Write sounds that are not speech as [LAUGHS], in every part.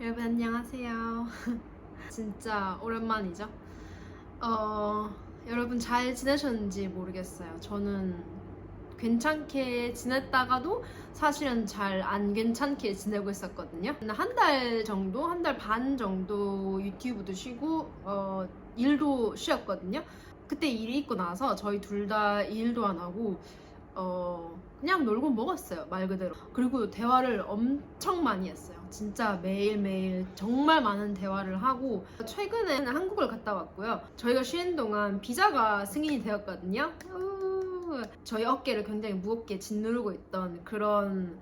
여러분 안녕하세요. [LAUGHS] 진짜 오랜만이죠? 어, 여러분 잘 지내셨는지 모르겠어요. 저는 괜찮게 지냈다가도 사실은 잘 안 괜찮게 지내고 있었거든요. 한 달 정도, 한 달 반 정도 유튜브도 쉬고 어, 일도 쉬었거든요. 그때 일이 있고 나서 저희 둘 다 일도 안 하고 어, 그냥 놀고 먹었어요 말 그대로 그리고 대화를 엄청 많이 했어요 진짜 매일매일 정말 많은 대화를 하고 최근에는 한국을 갔다 왔고요. 저희가 쉬는 동안 비자가 승인이 되었거든요. 우, 저희 어깨를 굉장히 무겁게 짓누르고 있던 그런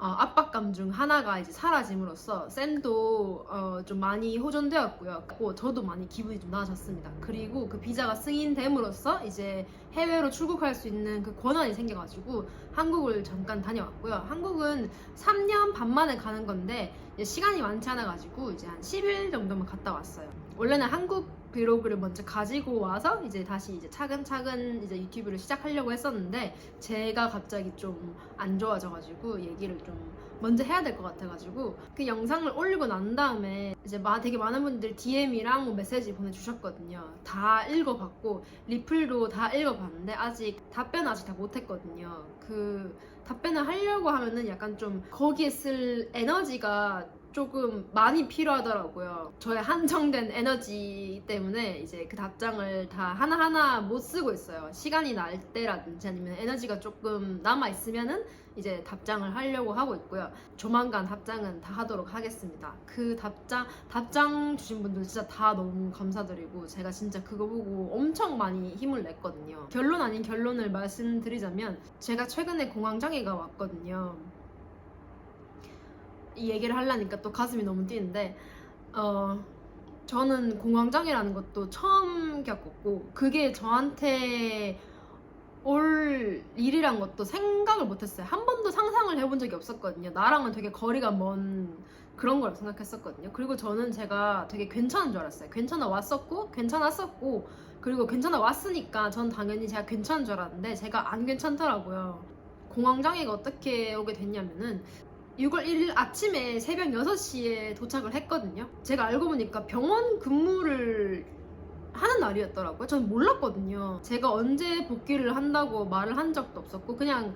어, 압박감 중 하나가 이제 사라짐으로써 쌤도 어, 좀 많이 호전되었고요. 저도 많이 기분이 좀 나아졌습니다. 그리고 그 비자가 승인됨으로써 이제 해외로 출국할 수 있는 그 권한이 생겨가지고 한국을 잠깐 다녀왔고요. 한국은 3년 반 만에 가는 건데 시간이 많지 않아가지고 이제 한 10일 정도만 갔다 왔어요. 원래는 한국 브이로그를 먼저 가지고 와서 이제 다시 이제 차근차근 이제 유튜브를 시작하려고 했었는데 제가 갑자기 좀 안 좋아져가지고 얘기를 좀 먼저 해야 될 것 같아가지고 그 영상을 올리고 난 다음에 이제 마, 되게 많은 분들 DM이랑 뭐 메시지 보내주셨거든요. 다 읽어봤고 리플도 다 읽어봤는데 아직 답변 아직 다 못했거든요. 그 답변을 하려고 하면은 약간 좀 거기에 쓸 에너지가 조금 많이 필요하더라고요. 저의 한정된 에너지 때문에 이제 그 답장을 다 하나하나 못 쓰고 있어요. 시간이 날 때라든지 아니면 에너지가 조금 남아 있으면은 이제 답장을 하려고 하고 있고요. 조만간 답장은 다 하도록 하겠습니다. 그 답장, 답장 주신 분들 진짜 다 너무 감사드리고 제가 진짜 그거 보고 엄청 많이 힘을 냈거든요. 결론 아닌 결론을 말씀드리자면 제가 최근에 공황장애가 왔거든요. 이 얘기를 하려니까 또 가슴이 너무 뛰는데 어 저는 공황장애라는 것도 처음 겪었고 그게 저한테 올 일이란 것도 생각을 못했어요. 한 번도 상상을 해본 적이 없었거든요. 나랑은 되게 거리가 먼 그런 걸 생각했었거든요. 그리고 저는 제가 되게 괜찮은 줄 알았어요. 괜찮아 왔었고, 괜찮았었고, 그리고 괜찮아 왔으니까 전 당연히 제가 괜찮은 줄 알았는데 제가 안 괜찮더라고요. 공황장애가 어떻게 오게 됐냐면은 6월 1일 아침에 새벽 6시에 도착을 했거든요. 제가 알고 보니까 병원 근무를 하는 날이었더라고요. 전 몰랐거든요. 제가 언제 복귀를 한다고 말을 한 적도 없었고 그냥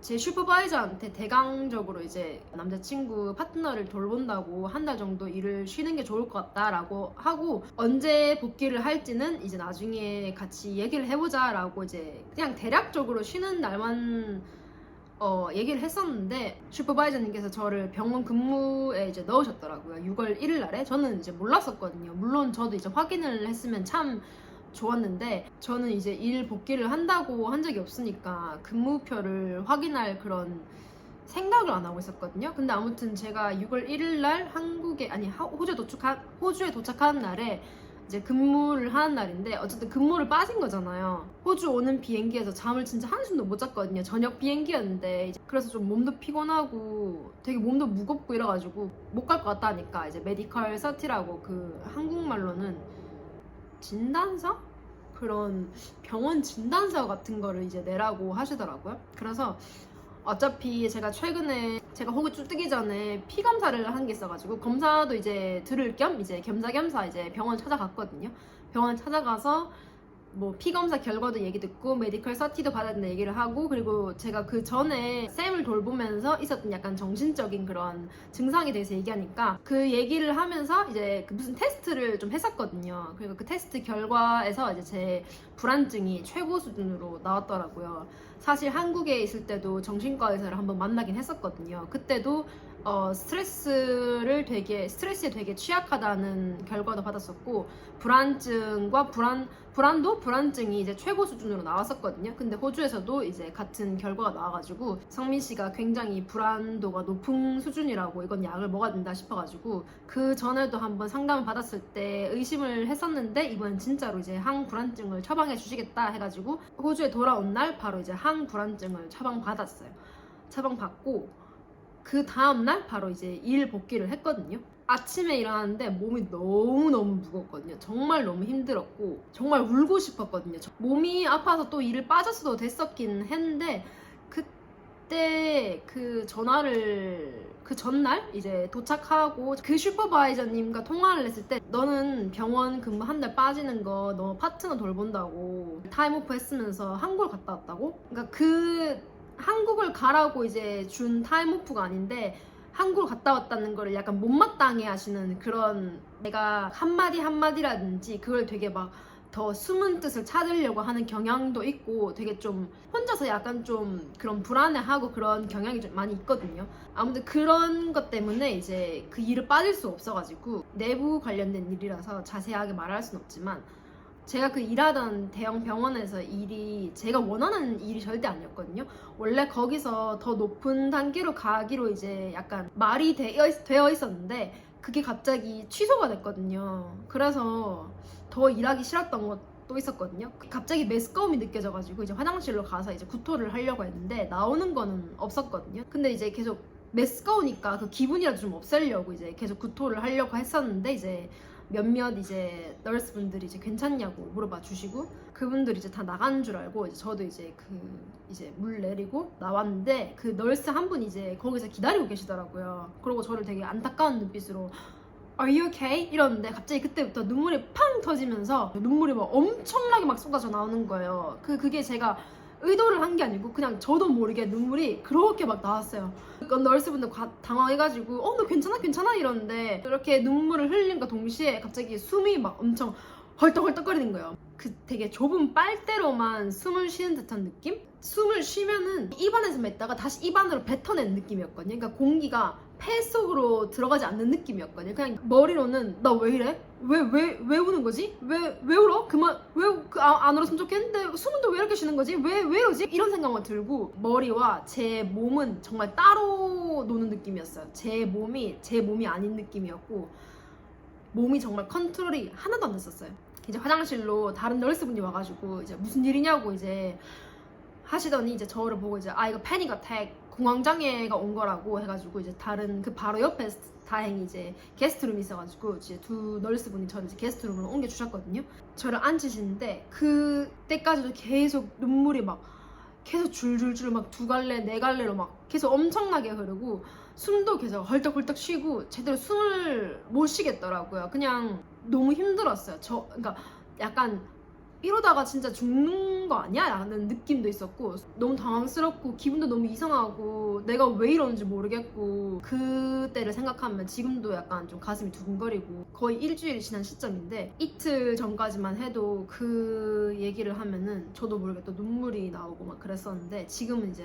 제 슈퍼바이저한테 대강적으로 이제 남자친구 파트너를 돌본다고 한 달 정도 일을 쉬는 게 좋을 것 같다라고 하고 언제 복귀를 할지는 이제 나중에 같이 얘기를 해보자라고 이제 그냥 대략적으로 쉬는 날만 어, 얘기를 했었는데 슈퍼바이저님께서 저를 병원 근무에 이제 넣으셨더라고요. 6월 1일 날에 저는 이제 몰랐었거든요. 물론 저도 이제 확인을 했으면 참 좋았는데 저는 이제 일 복귀를 한다고 한 적이 없으니까 근무표를 확인할 그런 생각을 안 하고 있었거든요. 근데 아무튼 제가 6월 1일 날 한국에 아니 하- 호주에 도착한 호주에 도착하는 날에 이제 근무를 하는 날인데 어쨌든 근무를 빠진 거잖아요. 호주 오는 비행기에서 잠을 진짜 한숨도 못 잤거든요. 저녁 비행기였는데 그래서 좀 몸도 피곤하고 되게 몸도 무겁고 이래가지고 못 갈 것 같다니까 이제 메디컬 서티라고 그 한국말로는 진단서 그런 병원 진단서 같은 거를 이제 내라고 하시더라고요. 그래서 어차피 제가 최근에 제가 호구 쭉 뜨기 전에 피 검사를 한 게 있어가지고 검사도 이제 들을 겸 이제 겸사겸사 이제 병원 찾아갔거든요. 병원 찾아가서 뭐 피 검사 결과도 얘기 듣고 메디컬 서티도 된다 얘기를 하고 그리고 제가 그 전에 쌤을 돌보면서 있었던 약간 정신적인 그런 증상에 대해서 얘기하니까 그 얘기를 하면서 이제 그 무슨 테스트를 좀 했었거든요. 그리고 그 테스트 결과에서 이제 제 불안증이 최고 수준으로 나왔더라고요. 사실 한국에 있을 때도 정신과 의사를 한번 만나긴 했었거든요. 그때도 어, 스트레스를 되게 스트레스에 되게 취약하다는 결과도 받았었고 불안증과 불안 불안도 불안증이 이제 최고 수준으로 나왔었거든요. 근데 호주에서도 이제 같은 결과가 나와가지고 성민 씨가 굉장히 불안도가 높은 수준이라고 이건 약을 먹어야 된다 싶어가지고 그 전에도 한번 상담을 받았을 때 의심을 했었는데 이번 진짜로 이제 항불안증을 처방해 주시겠다 해가지고 호주에 돌아온 날 바로 이제 항불안증을 처방 받았어요. 처방 받고 그 다음날 바로 이제 일 복귀를 했거든요. 아침에 일어났는데 몸이 너무너무 무겁거든요. 정말 너무 힘들었고 정말 울고 싶었거든요. 저- 몸이 아파서 또 일을 빠졌어도 됐었긴 했는데 그때 그 전화를 그 전날 이제 도착하고 그 슈퍼바이저님과 통화를 했을 때 너는 병원 근무 한 달 빠지는 거 너 파트너 돌본다고 타임오프 했으면서 한국을 갔다 왔다고? 그러니까 그 한국을 가라고 이제 준 타임오프가 아닌데 한국을 갔다 왔다는 거를 약간 못마땅해 하시는 그런 내가 한마디 한마디라든지 그걸 되게 막 더 숨은 뜻을 찾으려고 하는 경향도 있고 되게 좀 혼자서 약간 좀 그런 불안해하고 그런 경향이 좀 많이 있거든요. 아무튼 그런 것 때문에 이제 그 일을 빠질 수 없어가지고 내부 관련된 일이라서 자세하게 말할 순 없지만 제가 그 일하던 대형 병원에서 일이 제가 원하는 일이 절대 아니었거든요. 원래 거기서 더 높은 단계로 가기로 이제 약간 말이 되어, 있었는데 그게 갑자기 취소가 됐거든요. 그래서 더 일하기 싫었던 것도 있었거든요. 갑자기 메스꺼움이 느껴져가지고 이제 화장실로 가서 이제 구토를 하려고 했는데 나오는 거는 없었거든요. 근데 이제 계속 메스꺼우니까 그 기분이라도 좀 없애려고 이제 계속 구토를 하려고 했었는데 이제 몇몇 이제 널스 분들이 이제 괜찮냐고 물어봐 주시고 그분들이 이제 다 나간 줄 알고 이제 저도 이제 그 이제 물 내리고 나왔는데 그 널스 한 분이 이제 거기서 기다리고 계시더라고요. 그리고 저를 되게 안타까운 눈빛으로 Are you okay? 이러는데 갑자기 그때부터 눈물이 팡 터지면서 눈물이 막 엄청나게 막 쏟아져 나오는 거예요. 그 그게 제가 의도를 한 게 아니고 그냥 저도 모르게 눈물이 그렇게 막 나왔어요. 그러니까 널스분들 과- 당황해가지고 어 너 괜찮아 괜찮아 이러는데 이렇게 눈물을 흘림과 동시에 갑자기 숨이 막 엄청 헐떡헐떡거리는 거예요. 그 되게 좁은 빨대로만 숨을 쉬는 듯한 느낌? 숨을 쉬면은 입안에서 맺다가 다시 입안으로 뱉어내는 느낌이었거든요. 그러니까 공기가 폐 속으로 들어가지 않는 느낌이었거든요. 그냥 머리로는 나 왜 이래? 왜 왜 왜 우는 거지? 왜왜 울어? 그만 왜안 울었으면 좋겠는데 숨은 또 왜 이렇게 쉬는 거지? 왜왜 이러지? 이런 생각만 들고 머리와 제 몸은 정말 따로 노는 느낌이었어요. 제 몸이 제 몸이 아닌 느낌이었고 몸이 정말 컨트롤이 하나도 안 됐었어요. 이제 화장실로 다른 널스분이 와가지고 이제 무슨 일이냐고 이제 하시더니 이제 저를 보고 이제 아 이거 패닉 어택 공황 장애가 온 거라고 해가지고 이제 다른 그 바로 옆에 다행히 이제 게스트룸이 있어가지고 이제 두 널스분이 저를 이제 게스트룸으로 옮겨 주셨거든요. 저를 앉히시는데 그때까지도 계속 눈물이 막 계속 줄줄줄 막 두 갈래 네 갈래로 막 계속 엄청나게 흐르고 숨도 계속 헐떡헐떡 쉬고 제대로 숨을 못 쉬겠더라고요. 그냥 너무 힘들었어요. 저 그러니까 약간 이러다가 진짜 죽는 거 아니야? 라는 느낌도 있었고 너무 당황스럽고 기분도 너무 이상하고 내가 왜 이러는지 모르겠고 그때를 생각하면 지금도 약간 좀 가슴이 두근거리고 거의 일주일이 지난 시점인데 이틀 전까지만 해도 그 얘기를 하면은 저도 모르게 또 눈물이 나오고 막 그랬었는데 지금은 이제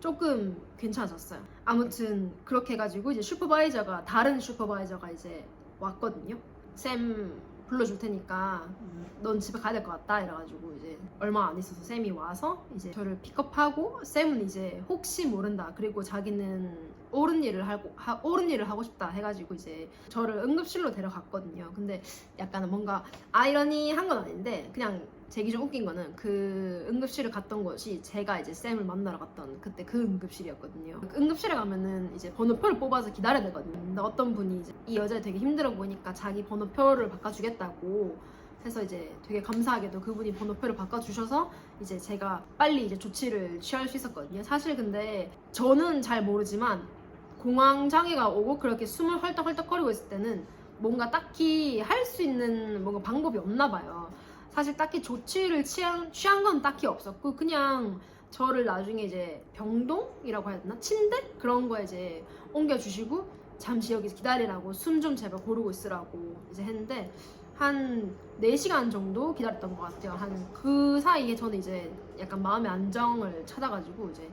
조금 괜찮아졌어요. 아무튼 그렇게 해가지고 이제 슈퍼바이저가 다른 슈퍼바이저가 이제 왔거든요. 쌤 불러줄 테니까 음, 넌 집에 가야 될 것 같다 이래가지고 이제 얼마 안 있어서 쌤이 와서 이제 저를 픽업하고 쌤은 이제 혹시 모른다 그리고 자기는 옳은 일을 하고 하, 옳은 일을 하고 싶다 해가지고 이제 저를 응급실로 데려갔거든요. 근데 약간 뭔가 아이러니한 건 아닌데 그냥 제기 좀 웃긴 거는 그 응급실을 갔던 곳이 제가 이제 쌤을 만나러 갔던 그때 그 응급실이었거든요. 그 응급실에 가면은 이제 번호표를 뽑아서 기다려야 되거든요. 근데 어떤 분이 이제 이 여자 되게 힘들어 보니까 자기 번호표를 바꿔주겠다고 해서 이제 되게 감사하게도 그분이 번호표를 바꿔주셔서 이제 제가 빨리 이제 조치를 취할 수 있었거든요. 사실 근데 저는 잘 모르지만 공황 장애가 오고 그렇게 숨을 헐떡헐떡거리고 있을 때는 뭔가 딱히 할 수 있는 뭔가 방법이 없나 봐요. 사실 딱히 조치를 취한, 취한 건 딱히 없었고 그냥 저를 나중에 이제 병동이라고 해야 되나? 침대? 그런 거에 이제 옮겨주시고 잠시 여기서 기다리라고 숨 좀 제발 고르고 있으라고 이제 했는데 한 4시간 정도 기다렸던 것 같아요. 한 그 사이에 저는 이제 약간 마음의 안정을 찾아가지고 이제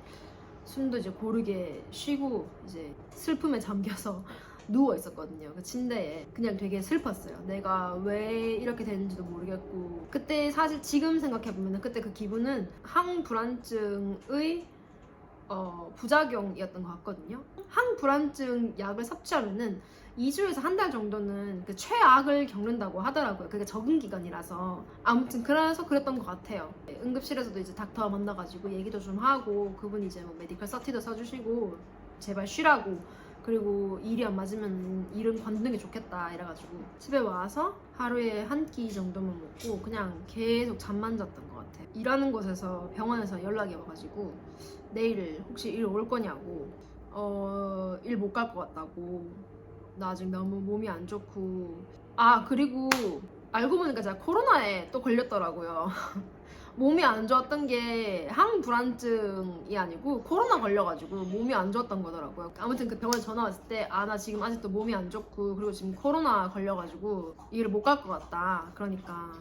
숨도 이제 고르게 쉬고 이제 슬픔에 잠겨서 누워 있었거든요. 그 침대에 그냥 되게 슬펐어요. 내가 왜 이렇게 됐는지도 모르겠고 그때 사실 지금 생각해 보면 그때 그 기분은 항불안증의 어, 부작용이었던 것 같거든요. 항불안증 약을 섭취하면은 2주에서 한 달 정도는 그 최악을 겪는다고 하더라고요. 그게 적응 기간이라서. 아무튼 그래서 그랬던 것 같아요. 응급실에서도 이제 닥터 만나가지고 얘기도 좀 하고 그분이 이제 뭐 메디컬 서티도 써주시고 제발 쉬라고 그리고 일이 안 맞으면 일은 관두는 게 좋겠다 이래가지고 집에 와서 하루에 한 끼 정도만 먹고 그냥 계속 잠만 잤던 것 같아요. 일하는 곳에서 병원에서 연락이 와가지고 내일 혹시 일 올 거냐고 어, 일 못 갈 것 같다고 나 아직 너무 몸이 안 좋고 아 그리고 알고 보니까 제가 코로나에 또 걸렸더라고요. [LAUGHS] 몸이 안 좋았던 게 항불안증이 아니고 코로나 걸려가지고 몸이 안 좋았던 거더라고요. 아무튼 그 병원에 전화 왔을 때 아 나 지금 아직도 몸이 안 좋고 그리고 지금 코로나 걸려가지고 일을 못 갈 것 같다. 그러니까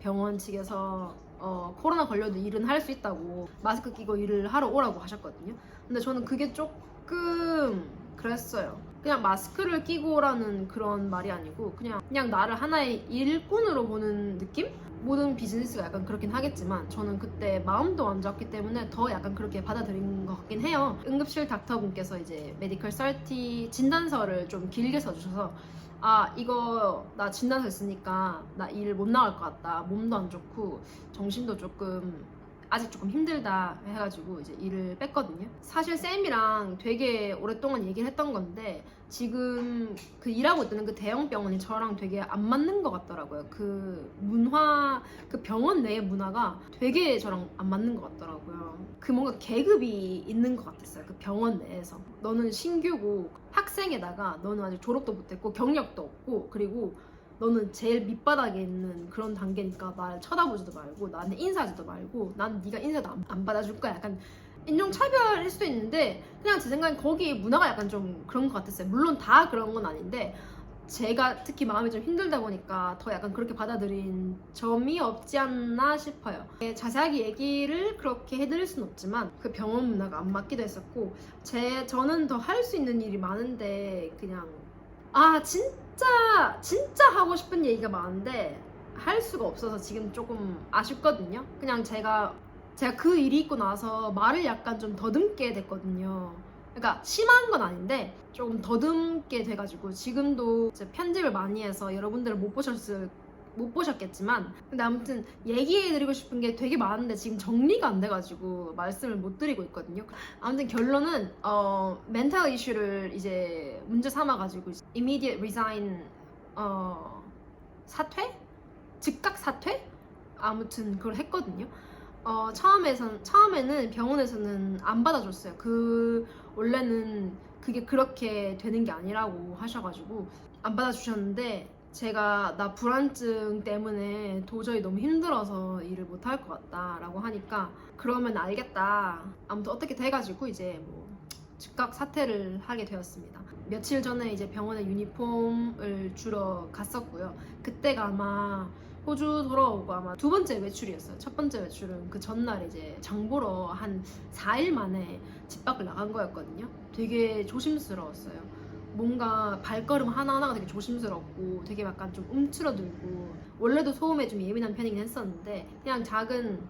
병원 측에서 어, 코로나 걸려도 일은 할 수 있다고 마스크 끼고 일을 하러 오라고 하셨거든요. 근데 저는 그게 조금 그랬어요. 그냥 마스크를 끼고 오라는 그런 말이 아니고 그냥 그냥 나를 하나의 일꾼으로 보는 느낌? 모든 비즈니스가 약간 그렇긴 하겠지만 저는 그때 마음도 안 좋았기 때문에 더 약간 그렇게 받아들인 것 같긴 해요. 응급실 닥터분께서 이제 메디컬 썰티 진단서를 좀 길게 써주셔서 아 이거 나 진단서 있으니까 나 일 못 나갈 것 같다. 몸도 안 좋고 정신도 조금 아직 조금 힘들다 해가지고 이제 일을 뺐거든요. 사실 쌤이랑 되게 오랫동안 얘기를 했던 건데 지금 그 일하고 있는 그 대형 병원이 저랑 되게 안 맞는 것 같더라고요. 그 문화, 그 병원 내의 문화가 되게 저랑 안 맞는 것 같더라고요. 그 뭔가 계급이 있는 것 같았어요. 그 병원 내에서. 너는 신규고 학생에다가 너는 아직 졸업도 못했고 경력도 없고 그리고 너는 제일 밑바닥에 있는 그런 단계니까 날 쳐다보지도 말고 나한테 인사하지도 말고 난 네가 인사도 안, 안 받아줄 거야. 약간 인종차별일 수도 있는데 그냥 제 생각엔 거기 문화가 약간 좀 그런 것 같았어요. 물론 다 그런 건 아닌데 제가 특히 마음이 좀 힘들다 보니까 더 약간 그렇게 받아들인 점이 없지 않나 싶어요. 네, 자세하게 얘기를 그렇게 해드릴 순 없지만 그 병원 문화가 안 맞기도 했었고 제 저는 더 할 수 있는 일이 많은데 그냥 아 진짜 진짜 하고 싶은 얘기가 많은데 할 수가 없어서 지금 조금 아쉽거든요. 그냥 제가 제가 그 일이 있고 나서 말을 약간 좀 더듬게 됐거든요. 그러니까 심한 건 아닌데 조금 더듬게 돼가지고 지금도 편집을 많이 해서 여러분들을 못 보셨을 못 보셨겠지만 근데 아무튼 얘기해드리고 싶은 게 되게 많은데 지금 정리가 안 돼가지고 말씀을 못 드리고 있거든요. 아무튼 결론은 어 멘탈 이슈를 이제 문제 삼아가지고 immediate resign 어 사퇴 즉각 사퇴 아무튼 그걸 했거든요. 어 처음에선 처음에는 병원에서는 안 받아줬어요. 그 원래는 그게 그렇게 되는 게 아니라고 하셔가지고 안 받아주셨는데 제가 나 불안증 때문에 도저히 너무 힘들어서 일을 못 할 것 같다라고 하니까 그러면 알겠다. 아무튼 어떻게 돼가지고 이제 뭐 즉각 사퇴를 하게 되었습니다. 며칠 전에 이제 병원에 유니폼을 주러 갔었고요. 그때가 아마 호주 돌아오고 아마 두 번째 외출이었어요. 첫 번째 외출은 그 전날 이제 장 보러 한 4일 만에 집 밖을 나간 거였거든요. 되게 조심스러웠어요. 뭔가 발걸음 하나하나가 되게 조심스럽고 되게 약간 좀 움츠러들고 원래도 소음에 좀 예민한 편이긴 했었는데 그냥 작은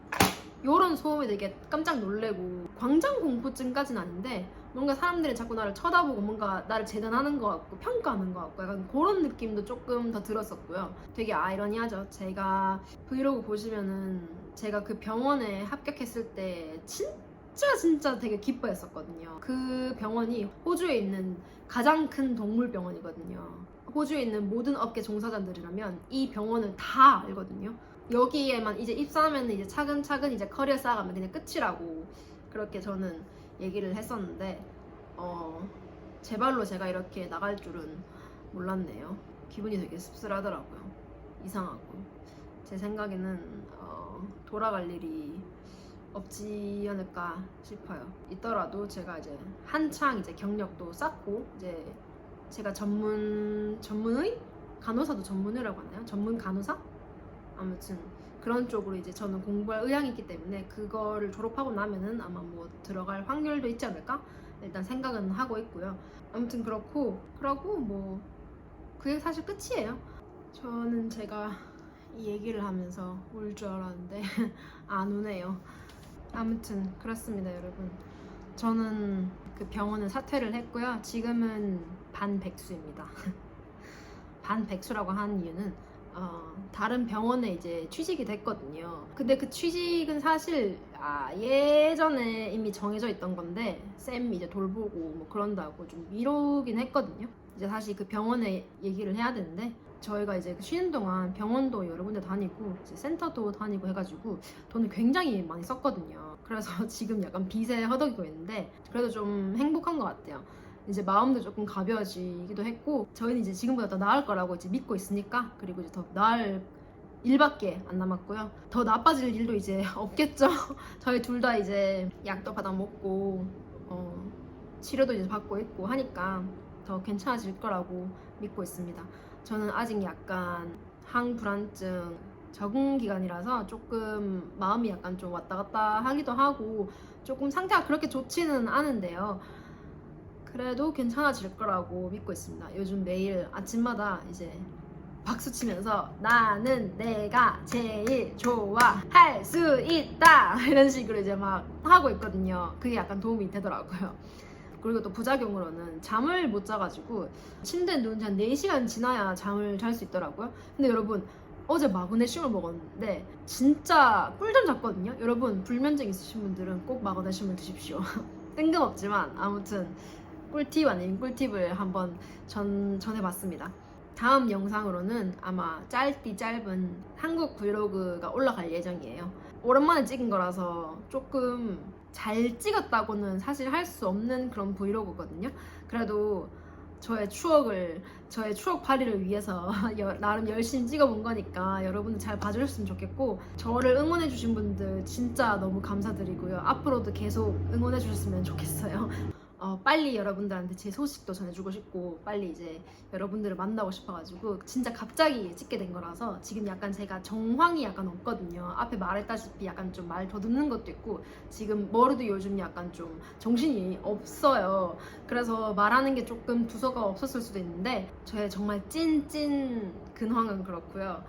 요런 소음에 되게 깜짝 놀래고 광장 공포증까지는 아닌데 뭔가 사람들이 자꾸 나를 쳐다보고 뭔가 나를 재단하는 것 같고 평가하는 것 같고 약간 그런 느낌도 조금 더 들었었고요. 되게 아이러니하죠. 제가 브이로그 보시면은 제가 그 병원에 합격했을 때 진 짜 진짜 되게 기뻐했었거든요. 그 병원이 호주에 있는 가장 큰 동물 병원이거든요. 호주에 있는 모든 업계 종사자들이라면 이 병원을 다 알거든요. 여기에만 이제 입사하면 이제 차근차근 이제 커리어 쌓아가면 그냥 끝이라고 그렇게 저는 얘기를 했었는데 어, 제 발로 제가 이렇게 나갈 줄은 몰랐네요. 기분이 되게 씁쓸하더라고요. 이상하고 제 생각에는 어, 돌아갈 일이 없지 않을까 싶어요. 있더라도 제가 이제 한창 이제 경력도 쌓고 이제 제가 전문 전문의 간호사도 전문의라고 하나요? 전문 간호사? 아무튼 그런 쪽으로 이제 저는 공부할 의향이 있기 때문에 그거를 졸업하고 나면은 아마 뭐 들어갈 확률도 있지 않을까? 일단 생각은 하고 있고요. 아무튼 그렇고 그러고 뭐 그게 사실 끝이에요. 저는 제가 이 얘기를 하면서 울 줄 알았는데 [LAUGHS] 안 우네요. 아무튼 그렇습니다, 여러분. 저는 그 병원을 사퇴를 했고요. 지금은 반백수입니다. [LAUGHS] 반백수라고 하는 이유는 어, 다른 병원에 이제 취직이 됐거든요. 근데 그 취직은 사실 아, 예전에 이미 정해져 있던 건데 쌤 이제 돌보고 뭐 그런다고 좀 미루긴 했거든요. 이제 다시 그 병원에 얘기를 해야 되는데 저희가 이제 그 쉬는 동안 병원도 여러 군데 다니고 센터도 다니고 해가지고 돈을 굉장히 많이 썼거든요. 그래서 [LAUGHS] 지금 약간 빚에 허덕이고 있는데 그래도 좀 행복한 것 같아요. 이제 마음도 조금 가벼워지기도 했고 저희는 이제 지금보다 더 나을 거라고 이제 믿고 있으니까 그리고 이제 더 나을 일밖에 안 남았고요. 더 나빠질 일도 이제 [LAUGHS] 없겠죠. [LAUGHS] 저희 둘 다 이제 약도 받아 먹고 어, 치료도 이제 받고 있고 하니까 더 괜찮아질 거라고 믿고 있습니다. 저는 아직 약간 항불안증 적응 기간이라서 조금 마음이 약간 좀 왔다 갔다 하기도 하고 조금 상태가 그렇게 좋지는 않은데요. 그래도 괜찮아질 거라고 믿고 있습니다. 요즘 매일 아침마다 이제 박수 치면서 나는 내가 제일 좋아 할 수 있다 [LAUGHS] 이런 식으로 이제 막 하고 있거든요. 그게 약간 도움이 되더라고요. 그리고 또 부작용으로는 잠을 못 자가지고 침대에 누운 지한 4시간 지나야 잠을 잘 수 있더라고요. 근데 여러분 어제 마그네슘을 먹었는데 진짜 꿀잠 잤거든요. 여러분 불면증 있으신 분들은 꼭 마그네슘을 드십시오. [LAUGHS] 뜬금없지만 아무튼 꿀팁 아닌 꿀팁을 한번 전, 전해봤습니다. 다음 영상으로는 아마 짧디 짧은 한국 브이로그가 올라갈 예정이에요. 오랜만에 찍은 거라서 조금 잘 찍었다고는 사실 할 수 없는 그런 브이로그거든요. 그래도 저의 추억을 저의 추억 파리를 위해서 [LAUGHS] 여- 나름 열심히 찍어본 거니까 여러분들 잘 봐주셨으면 좋겠고 저를 응원해주신 분들 진짜 너무 감사드리고요. 앞으로도 계속 응원해주셨으면 좋겠어요. 어, 빨리 여러분들한테 제 소식도 전해주고 싶고 빨리 이제 여러분들을 만나고 싶어가지고 진짜 갑자기 찍게 된 거라서 지금 약간 제가 정황이 약간 없거든요. 앞에 말했다시피 약간 좀 말 더듬는 것도 있고 지금 머리도 요즘 약간 좀 정신이 없어요. 그래서 말하는 게 조금 두서가 없었을 수도 있는데 저의 정말 찐찐 근황은 그렇고요.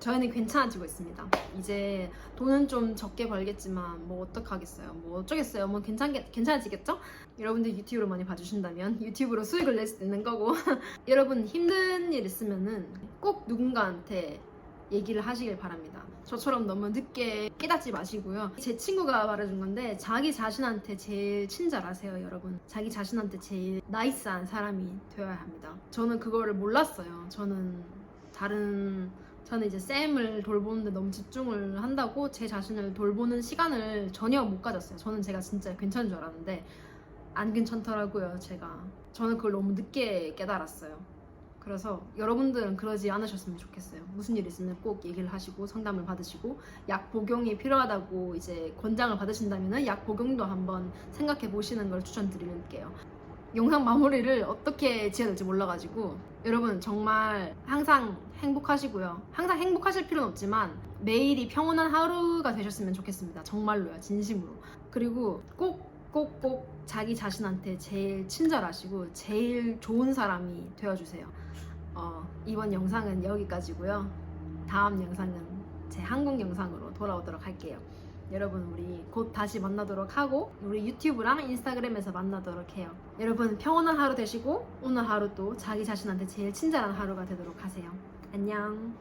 저희는 괜찮아지고 있습니다. 이제 돈은 좀 적게 벌겠지만 뭐 어떡하겠어요. 뭐 어쩌겠어요. 뭐 괜찮게 괜찮아지겠죠? 여러분들 유튜브로 많이 봐주신다면 유튜브로 수익을 낼 수 있는 거고 [LAUGHS] 여러분 힘든 일 있으면은 꼭 누군가한테 얘기를 하시길 바랍니다. 저처럼 너무 늦게 깨닫지 마시고요. 제 친구가 말해준 건데 자기 자신한테 제일 친절하세요, 여러분. 자기 자신한테 제일 나이스한 사람이 되어야 합니다. 저는 그거를 몰랐어요. 저는 다른 저는 이제 쌤을 돌보는데 너무 집중을 한다고 제 자신을 돌보는 시간을 전혀 못 가졌어요. 저는 제가 진짜 괜찮은 줄 알았는데 안 괜찮더라고요, 제가. 저는 그걸 너무 늦게 깨달았어요. 그래서 여러분들은 그러지 않으셨으면 좋겠어요. 무슨 일 있으면 꼭 얘기를 하시고 상담을 받으시고 약 복용이 필요하다고 이제 권장을 받으신다면 약 복용도 한번 생각해 보시는 걸 추천드릴게요. 영상 마무리를 어떻게 지어야 될지 몰라가지고 여러분 정말 항상 행복하시고요. 항상 행복하실 필요는 없지만 매일이 평온한 하루가 되셨으면 좋겠습니다. 정말로요. 진심으로. 그리고 꼭꼭 꼭 자기 자신한테 제일 친절하시고 제일 좋은 사람이 되어주세요. 어, 이번 영상은 여기까지고요. 다음 영상은 제 한국 영상으로 돌아오도록 할게요. 여러분 우리 곧 다시 만나도록 하고 우리 유튜브랑 인스타그램에서 만나도록 해요. 여러분 평온한 하루 되시고 오늘 하루도 자기 자신한테 제일 친절한 하루가 되도록 하세요. 안녕.